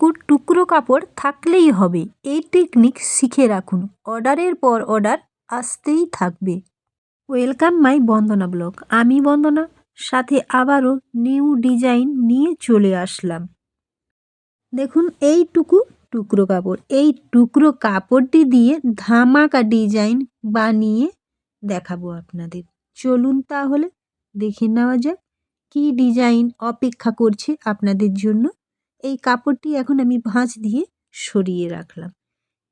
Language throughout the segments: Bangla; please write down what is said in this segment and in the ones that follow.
এইটুকু টুকরো কাপড় থাকলেই হবে। এই টেকনিক শিখে রাখুন। অর্ডারের পর অর্ডার আসতেই থাকবে। Welcome my Bandana blog. আমি বন্দনা, সাথে আবারও নিউ ডিজাইন নিয়ে চলে আসলাম। দেখুন, এইটুকু টুকরো কাপড়। এই টুকরো কাপড়টি দিয়ে ধামাকা ডিজাইন বানিয়ে দেখাবো আপনাদের। চলুন তাহলে দেখে নেওয়া যাক, কী ডিজাইন অপেক্ষা করছে আপনাদের জন্য। এই কাপড়টি এখন আমি ভাঁজ দিয়ে সরিয়ে রাখলাম।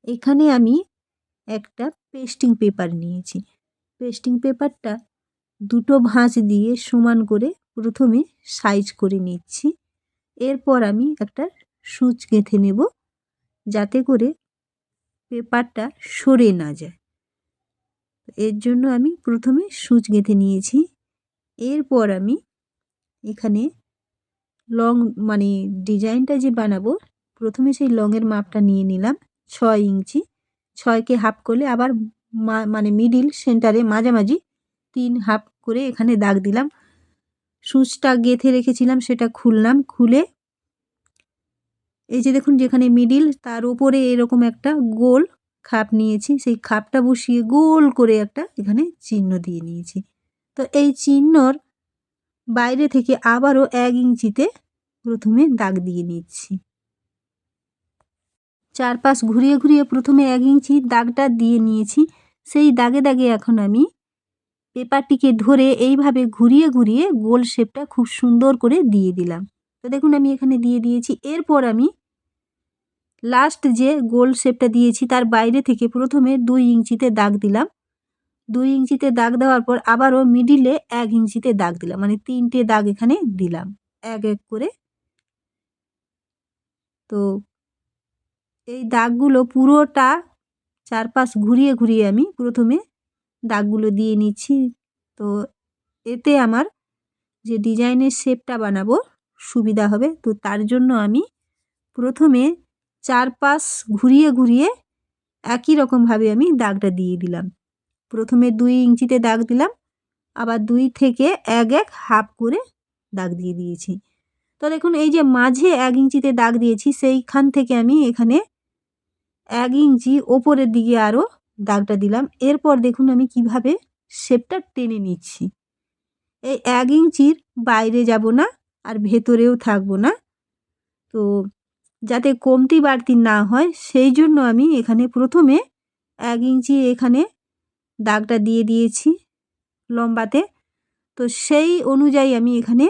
এখানে আমি একটা পেস্টিং পেপার নিয়েছি। পেস্টিং পেপারটা দুটো ভাঁজ দিয়ে সমান করে প্রথমে সাইজ করে নিচ্ছি। এরপর আমি একটা সূচ গেঁথে নেব যাতে করে পেপারটা সরে না যায়। এর জন্য আমি প্রথমে সূচ গেঁথে নিয়েছি। এরপর আমি এখানে লং মানে ডিজাইনটা যে বানাবো, প্রথমে সেই লংয়ের মাপটা নিয়ে নিলাম ছয় ইঞ্চি। ছয়কে হাফ করলে আবার মানে মিডিল সেন্টারে মাঝামাঝি তিন হাফ করে এখানে দাগ দিলাম। সুচটা গেঁথে রেখেছিলাম, সেটা খুললাম, খুলে এই যে দেখুন যেখানে মিডিল, তার উপরে এরকম একটা গোল খাপ নিয়েছি, সেই খাপটা বসিয়ে গোল করে একটা এখানে চিহ্ন দিয়ে নিয়েছি। তো এই চিহ্নর বাইরে থেকে আবারও এক ইঞ্চিতে প্রথমে দাগ দিয়ে নিচ্ছি। চারপাশ ঘুরিয়ে ঘুরিয়ে প্রথমে এক ইঞ্চি দাগটা দিয়ে নিয়েছি। সেই দাগে দাগে এখন আমি পেপারটিকে ধরে এইভাবে ঘুরিয়ে ঘুরিয়ে গোল শেপটা খুব সুন্দর করে দিয়ে দিলাম। তো দেখুন আমি এখানে দিয়ে দিয়েছি। এরপর আমি লাস্ট যে গোল শেপটা দিয়েছি তার বাইরে থেকে প্রথমে দুই ইঞ্চিতে দাগ দিলাম। দুই ইঞ্চিতে দাগ দেওয়ার পর আবারও মিডিলে এক ইঞ্চিতে দাগ দিলাম। মানে তিনটে দাগ এখানে দিলাম। এক এক করে। তো এই দাগগুলো পুরোটা চারপাশ ঘুরিয়ে ঘুরিয়ে আমি প্রথমে দাগগুলো দিয়ে নিচ্ছি। তো এতে আমার যে ডিজাইনের শেপটা বানাবো সুবিধা হবে। তো তার জন্য আমি প্রথমে চারপাশ ঘুরিয়ে ঘুরিয়ে একই রকমভাবে আমি দাগটা দিয়ে দিলাম। প্রথমে দুই ইঞ্চিতে দাগ দিলাম, আবার দুই থেকে এক এক হাফ করে দাগ দিয়ে দিয়েছি। তো দেখুন, এই যে মাঝে এক ইঞ্চিতে দাগ দিয়েছি, সেইখান থেকে আমি এখানে এক ইঞ্চি ওপরের দিকে আরও দাগটা দিলাম। এরপর দেখুন, আমি কীভাবে শেপটা টেনে নিচ্ছি। এই এক ইঞ্চির বাইরে যাব না আর ভেতরেও থাকব না। তো যাতে কমতি বাড়তি না হয়, সেই জন্য আমি এখানে প্রথমে এক ইঞ্চি এখানে দাগটা দিয়ে দিয়েছি লম্বাতে। তো সেই অনুযায়ী আমি এখানে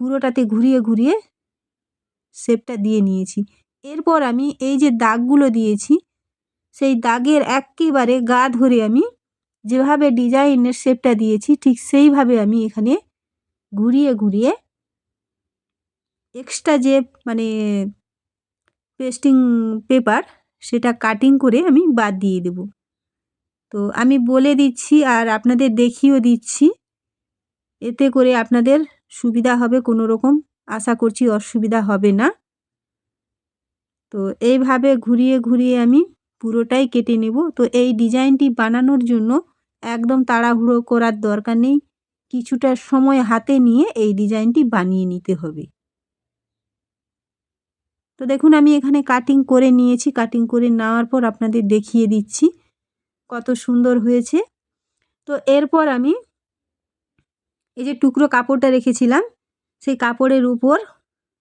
পুরোটাতে ঘুরিয়ে ঘুরিয়ে শেপটা দিয়ে নিয়েছি। এরপর আমি এই যে দাগগুলো দিয়েছি, সেই দাগের একেবারে গা ধরে আমি যেভাবে ডিজাইনের শেপটা দিয়েছি, ঠিক সেইভাবে আমি এখানে ঘুরিয়ে ঘুরিয়ে এক্সট্রা যে মানে পেস্টিং পেপার সেটা কাটিং করে আমি বাদ দিয়ে দেব। তো আমি বলে দিচ্ছি আর আপনাদের দেখিয়েও দিচ্ছি। এতে করে আপনাদের সুবিধা হবে, কোনো রকম আশা করছি অসুবিধা হবে না। তো এইভাবে ঘুরিয়ে ঘুরিয়ে আমি পুরোটাই কেটে নেব। তো এই ডিজাইনটি বানানোর জন্য একদম তাড়াহুড়ো করার দরকার নেই। কিছুটা সময় হাতে নিয়ে এই ডিজাইনটি বানিয়ে নিতে হবে। তো দেখুন, আমি এখানে কাটিং করে নিয়েছি। কাটিং করে নেওয়ার পর আপনাদের দেখিয়ে দিচ্ছি। কত সুন্দর হয়েছে। তো এরপর আমি এই যে টুকরো কাপড়টা রেখেছিলাম, সেই কাপড়ের উপর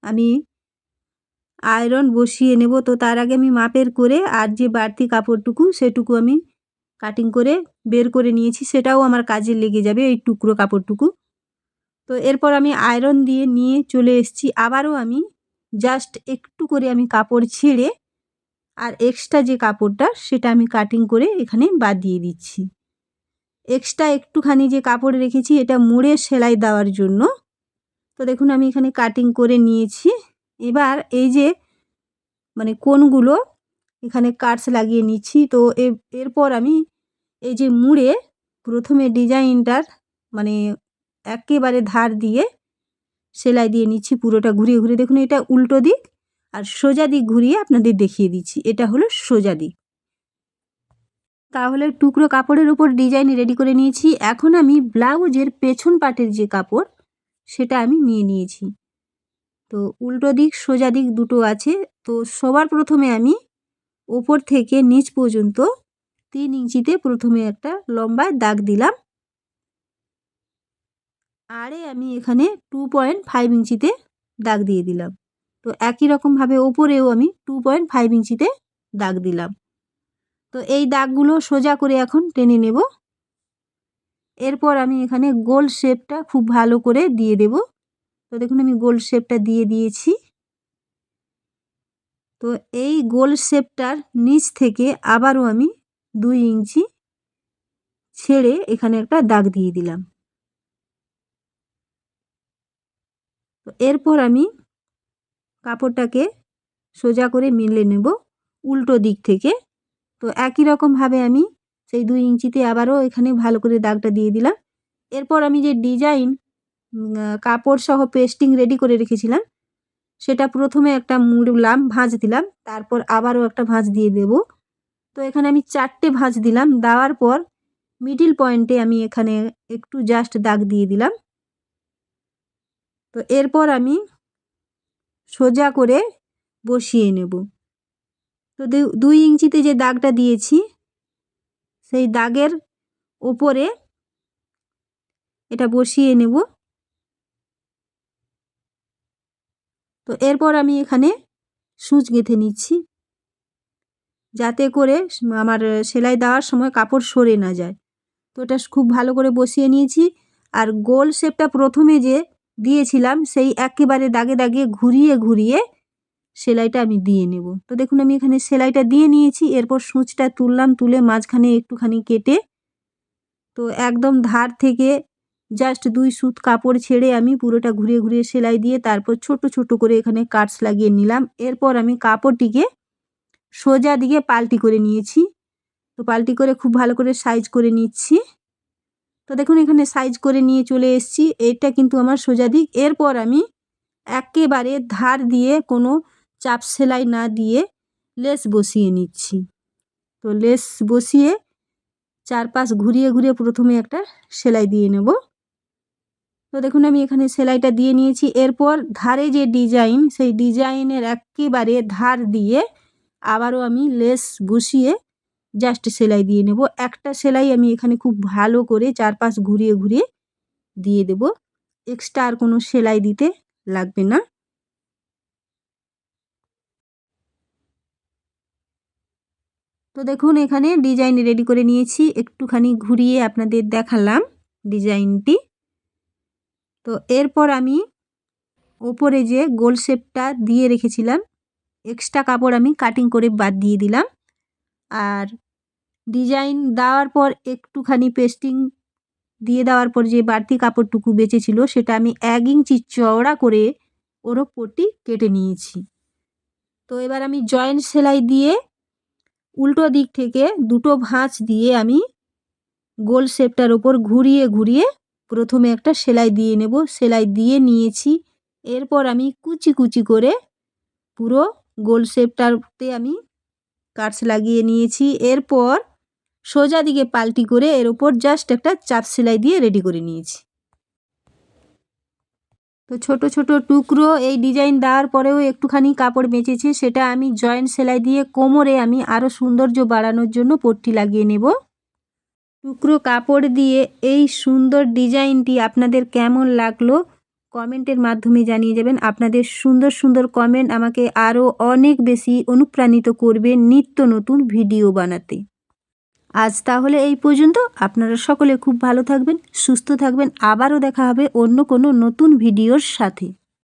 আমি আয়রন বসিয়ে নেব। তো তার আগে আমি মাপের করে আর যে বাড়তি কাপড়টুকু সেটুকু আমি কাটিং করে বের করে নিয়েছি, সেটাও আমার কাজে লেগে যাবে এই টুকরো কাপড়টুকু। তো এরপর আমি আয়রন দিয়ে নিয়ে চলে এসেছি। আবারও আমি জাস্ট একটু করে আমি কাপড় ছেড়ে আর এক্সট্রা যে কাপড়টা সেটা আমি কাটিং করে এখানে বাদ দিয়ে দিচ্ছি। এক্সট্রা একটুখানি যে কাপড় রেখেছি এটা মুড়ে সেলাই দেওয়ার জন্য। তো দেখুন আমি এখানে কাটিং করে নিয়েছি। এবার এই যে মানে কোনগুলো এখানে কাটস লাগিয়ে নিচ্ছি, তো এরপর আমি এই যে মুড়ে প্রথমে ডিজাইনটার মানে একেবারে ধার দিয়ে সেলাই দিয়ে নিচ্ছি পুরোটা ঘুরিয়ে ঘুরিয়ে। দেখুন এটা উল্টো দিক আর সোজা দিক ঘুরিয়ে আপনাদের দেখিয়ে দিচ্ছি। এটা হলো সোজা দিক। তাহলে টুকরো কাপড়ের উপর ডিজাইন রেডি করে নিয়েছি। এখন আমি ব্লাউজের পেছন পাটের যে কাপড়, সেটা আমি নিয়ে নিয়েছি। তো উল্টো দিক, সোজা দিক দুটো আছে। তো সবার প্রথমে আমি ওপর থেকে নিচ পর্যন্ত তিন ইঞ্চিতে প্রথমে একটা লম্বা দাগ দিলাম। আরে আমি এখানে টু পয়েন্ট ফাইভ ইঞ্চিতে দাগ দিয়ে দিলাম। তো একই রকমভাবে ওপরেও আমি টু পয়েন্ট ফাইভ ইঞ্চিতে দাগ দিলাম। তো এই দাগগুলো সোজা করে এখন টেনে নেব। এরপর আমি এখানে গোল শেপটা খুব ভালো করে দিয়ে দেব। তো দেখুন আমি গোল শেপটা দিয়ে দিয়েছি। তো এই গোল শেপটার নিচ থেকে আবারও আমি দুই ইঞ্চি ছেড়ে এখানে একটা দাগ দিয়ে দিলাম। তো এরপর আমি কাপড়টাকে সোজা করে মিলে নেব উল্টো দিক থেকে। তো একই রকমভাবে আমি সেই দুই ইঞ্চিতে আবারও এখানে ভালো করে দাগটা দিয়ে দিলাম। এরপর আমি যে ডিজাইন কাপড় সহ পেস্টিং রেডি করে রেখেছিলাম, সেটা প্রথমে একটা মুড়লাম ভাঁজ দিলাম, তারপর আবারও একটা ভাঁজ দিয়ে দেব। তো এখানে আমি চারটে ভাঁজ দিলাম, দেওয়ার পর মিডিল পয়েন্টে আমি এখানে একটু জাস্ট দাগ দিয়ে দিলাম। তো এরপর আমি সোজা করে বসিয়ে নেব। তো দুই ইঞ্চিতে যে দাগটা দিয়েছি, সেই দাগের ওপরে এটা বসিয়ে নেব। তো এরপর আমি এখানে সূচ গেঁথে নিচ্ছি, যাতে করে আমার সেলাই দেওয়ার সময় কাপড় সরে না যায়। তো এটা খুব ভালো করে বসিয়ে নিয়েছি, আর গোল শেপটা প্রথমে যে দিয়েছিলাম, সেই একেবারে দাগে দাগে ঘুরিয়ে ঘুরিয়ে সেলাইটা আমি দিয়ে নেব। তো দেখুন, আমি এখানে সেলাইটা দিয়ে নিয়েছি, এরপর সূচটা তুললাম, তুলে মাঝখানে একটুখানি কেটে তো একদম ধার থেকে জাস্ট দুই সুত কাপড় ছেড়ে আমি পুরোটা ঘুরিয়ে ঘুরিয়ে সেলাই দিয়ে তারপর ছোট ছোট করে এখানে কাটস লাগিয়ে নিলাম। এরপর আমি কাপড়টিকে সোজা দিকে পাল্টি করে নিয়েছি। তো পাল্টি করে খুব ভালো করে সাইজ করে নিচ্ছি। তো দেখুন, এখানে সাইজ করে নিয়ে চলে এসেছি। এটা কিন্তু আমার সোজা দিক। এরপর আমি একেবারে ধার দিয়ে কোনো চাপ সেলাই না দিয়ে লেস বসিয়ে নিচ্ছি। তো লেস বসিয়ে চারপাশ ঘুরিয়ে ঘুরিয়ে প্রথমে একটা সেলাই দিয়ে নেব। তো দেখুন, আমি এখানে সেলাইটা দিয়ে নিয়েছি। এরপর ধারে যে ডিজাইন সেই ডিজাইনের একেবারে ধার দিয়ে আবারও আমি লেস বসিয়ে জাস্ট সেলাই দিয়ে নেব। একটা সেলাই আমি এখানে খুব ভালো করে চারপাশ ঘুরিয়ে ঘুরিয়ে দিয়ে দেব। এক্সট্রা আর কোনো সেলাই দিতে লাগবে না। তো দেখুন, এখানে ডিজাইন রেডি করে নিয়েছি। একটুখানি ঘুরিয়ে আপনাদের দেখালাম ডিজাইনটি তো এরপর আমি ওপরে যে গোল শেপটা দিয়ে রেখেছিলাম এক্সট্রা কাপড় আমি কাটিং করে বাদ দিয়ে দিলাম। আর ডিজাইন দেওয়ার পর একটুখানি পেস্টিং দিয়ে দেওয়ার পর যে বাড়তি কাপড়টুকু বেঁচেছিল, সেটা আমি এক ইঞ্চি চওড়া করে ওর ওপরটি কেটে নিয়েছি। তো এবার আমি জয়েন্ট সেলাই দিয়ে উল্টো দিক থেকে দুটো ভাঁজ দিয়ে আমি গোল শেপটার ওপর ঘুরিয়ে ঘুরিয়ে প্রথমে একটা সেলাই দিয়ে নেব। সেলাই দিয়ে নিয়েছি। এরপর আমি কুচি কুচি করে পুরো গোল শেপটাতে আমি কাটস লাগিয়ে নিয়েছি। এরপর সোজা দিকে পাল্টি করে এর ওপর জাস্ট একটা চাপ সেলাই দিয়ে রেডি করে নিয়েছি। তো ছোট ছোট টুকরো এই ডিজাইন দেওয়ার পরেও একটুখানি কাপড় বেঁচেছে, সেটা আমি জয়েন্ট সেলাই দিয়ে কোমরে আমি আরও সৌন্দর্য বাড়ানোর জন্য পট্টি লাগিয়ে নেব। টুকরো কাপড় দিয়ে এই সুন্দর ডিজাইনটি আপনাদের কেমন লাগল কমেন্টের মাধ্যমে জানিয়ে যাবেন। আপনাদের সুন্দর সুন্দর কমেন্ট আমাকে আরও অনেক বেশি অনুপ্রাণিত করবে নিত্য নতুন ভিডিও বানাতে। আজ তাহলে এই পর্যন্ত। আপনারা সকলে খুব ভালো থাকবেন, সুস্থ থাকবেন। আবারও দেখা হবে অন্য কোনো নতুন ভিডিওর সাথে।